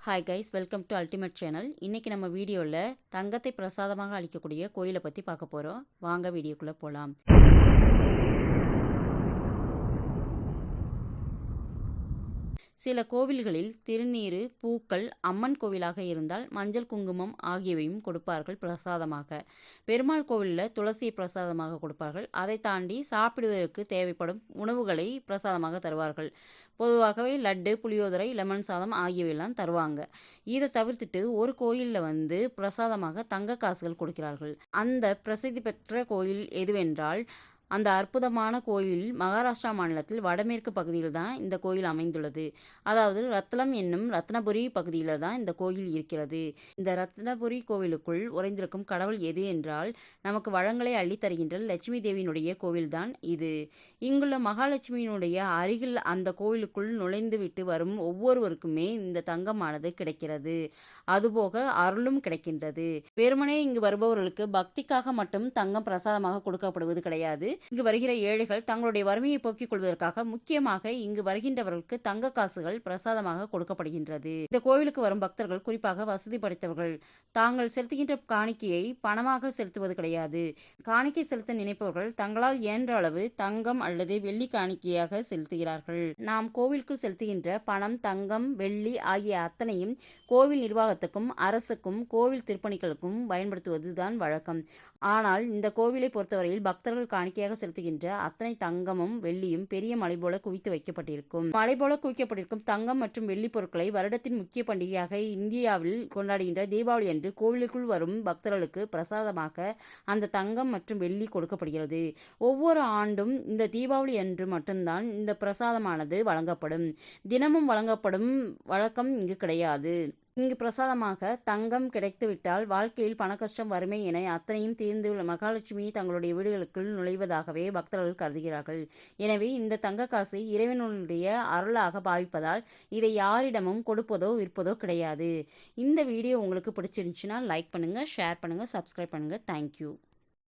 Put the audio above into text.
Hi guys welcome to ultimate channel இன்றைக்கி நம்ம வீடியோவில் தங்கத்தை பிரசாதமாக அளிக்கக்கூடிய கோயிலை பற்றி பார்க்க போகிறோம் வாங்க வீடியோக்குள்ளே போகலாம் சில கோவில்களில் திருநீறு பூக்கள் அம்மன் கோவிலாக இருந்தால் மஞ்சள் குங்குமம் ஆகியவையும் கொடுப்பார்கள் பிரசாதமாக. பெருமாள் கோவிலில் துளசியை பிரசாதமாக கொடுப்பார்கள். அதை தாண்டி சாப்பிடுவதற்கு தேவைப்படும் உணவுகளை பிரசாதமாக தருவார்கள். பொதுவாகவே லட்டு புளியோதரை லெமன் சாதம் ஆகியவையெல்லாம் தருவாங்க. இதை தவிர்த்துட்டு ஒரு கோயிலில் வந்து பிரசாதமாக தங்க காசுகள் கொடுக்கிறார்கள். அந்த பிரசித்தி பெற்ற கோயில் எதுவென்றால் அந்த அற்புதமான கோயில் மகாராஷ்டிரா மாநிலத்தில் வடமேற்கு பகுதியில் தான் இந்த கோயில் அமைந்துள்ளது. அதாவது ரத்னம் என்னும் ரத்னபுரி பகுதியில் தான் இந்த கோயில் இருக்கிறது. இந்த ரத்னபுரி கோவிலுக்குள் உறைந்திருக்கும் கடவுள் எது என்றால் நமக்கு வளங்களை அள்ளித்தருகின்ற லட்சுமி தேவியினுடைய கோவில்தான் இது. இங்குள்ள மகாலட்சுமியினுடைய அருகில் அந்த கோவிலுக்குள் நுழைந்து விட்டு வரும் ஒவ்வொருவருக்குமே இந்த தங்கமானது கிடைக்கிறது. அதுபோக அருளும் கிடைக்கின்றது. வெறுமனே இங்கு வருபவர்களுக்கு பக்திக்காக மட்டும் தங்கம் பிரசாதமாக கொடுக்கப்படுவது கிடையாது. இங்கு வருகிற ஏழைகள் தங்களுடைய வறுமையை போக்கிக் கொள்வதற்காக முக்கியமாக இங்கு வருகின்றவர்களுக்கு தங்க காசுகள் பிரசாதமாக கொடுக்கப்படுகின்றது. இந்த கோவிலுக்கு வரும் பக்தர்கள் குறிப்பாக வசதி படைத்தவர்கள். தாங்கள் செலுத்துகின்ற காணிக்கையை பணமாக செலுத்துவது கிடையாது. காணிக்கை செலுத்த நினைப்பவர்கள் தங்களால் இயன்ற அளவு தங்கம் அல்லது வெள்ளி காணிக்கையாக செலுத்துகிறார்கள். நாம் கோவிலுக்குள் செலுத்துகின்ற பணம் தங்கம் வெள்ளி ஆகிய அத்தனையும் கோவில் நிர்வாகத்துக்கும் அரசுக்கும் கோவில் திருப்பணிகளுக்கும் பயன்படுத்துவதுதான் வழக்கம். ஆனால் இந்த கோவிலை பொறுத்தவரையில் பக்தர்கள் காணிக்கையாக நேர்த்தியாக செலுத்துகின்ற அத்தனை தங்கமும் வெள்ளியும் பெரிய மலை போல குவித்து வைக்கப்பட்டிருக்கும். மலை போல குவிக்கப்பட்டிருக்கும் தங்கம் மற்றும் வெள்ளி பொருட்களை வருடத்தின் முக்கிய பண்டிகையாக இந்தியாவில் கொண்டாடுகின்ற தீபாவளி அன்று கோவிலுக்குள் வரும் பக்தர்களுக்கு பிரசாதமாக அந்த தங்கம் மற்றும் வெள்ளி கொடுக்கப்படுகிறது. ஒவ்வொரு ஆண்டும் இந்த தீபாவளி அன்று மட்டும்தான் இந்த பிரசாதமானது வழங்கப்படும். தினமும் வழங்கப்படும் வழக்கம் இங்கு கிடையாது. இங்கு பிரசாதமாக தங்கம் கிடைத்துவிட்டால் வாழ்க்கையில் பணக்கஷ்டம் வறுமை என அத்தனையும் தீர்ந்து மகாலட்சுமி தங்களுடைய வீடுகளுக்குள் நுழைவதாகவே பக்தர்கள் கருதுகிறார்கள். எனவே இந்த தங்க காசு இறைவனுடைய அருளாக பாவிப்பதால் இதை யாரிடமும் கொடுப்பதோ விற்பதோ கிடையாது. இந்த வீடியோ உங்களுக்கு பிடிச்சிருந்துச்சுன்னா லைக் பண்ணுங்கள் ஷேர் பண்ணுங்கள் சப்ஸ்கிரைப் பண்ணுங்கள் தேங்க்யூ